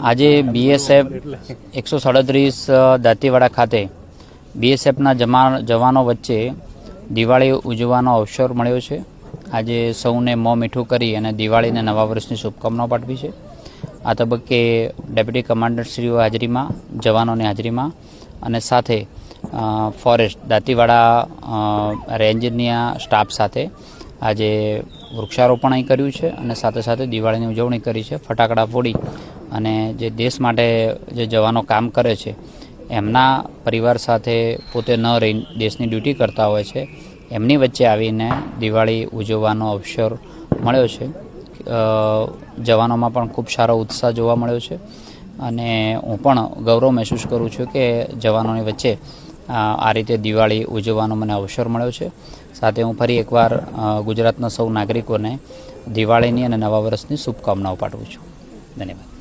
આજે બીએસએફ એકસો સાડત્રીસ દાંતીવાડા ખાતે બીએસએફના જવાનો વચ્ચે દિવાળી ઉજવવાનો અવસર મળ્યો છે. આજે સૌને મોં મીઠું કરી અને દિવાળીને નવા વર્ષની શુભકામનાઓ પાઠવી છે. આ તબક્કે ડેપ્યુટી કમાન્ડરશ્રીઓ હાજરીમાં, જવાનોની હાજરીમાં અને સાથે ફોરેસ્ટ, દાંતીવાડા રેન્જની સ્ટાફ સાથે આજે વૃક્ષારોપણ અહીં કર્યું છે અને સાથે સાથે દિવાળીની ઉજવણી કરી છે, ફટાકડા ફોડી અને જે દેશ માટે જે જવાનો કામ કરે છે, એમના પરિવાર સાથે પોતે ન રહી, દેશની ડ્યુટી કરતા હોય છે, એમની વચ્ચે આવીને દિવાળી ઉજવવાનો અવસર મળ્યો છે. જવાનોમાં પણ ખૂબ સારો ઉત્સાહ જોવા મળ્યો છે અને હું પણ ગૌરવ મહેસૂસ કરું છું કે જવાનોની વચ્ચે આ રીતે દિવાળી ઉજવવાનો મને અવસર મળ્યો છે. સાથે હું ફરી એકવાર ગુજરાતના સૌ નાગરિકોને દિવાળીની અને નવા વર્ષની શુભકામનાઓ પાઠવું છું. ધન્યવાદ.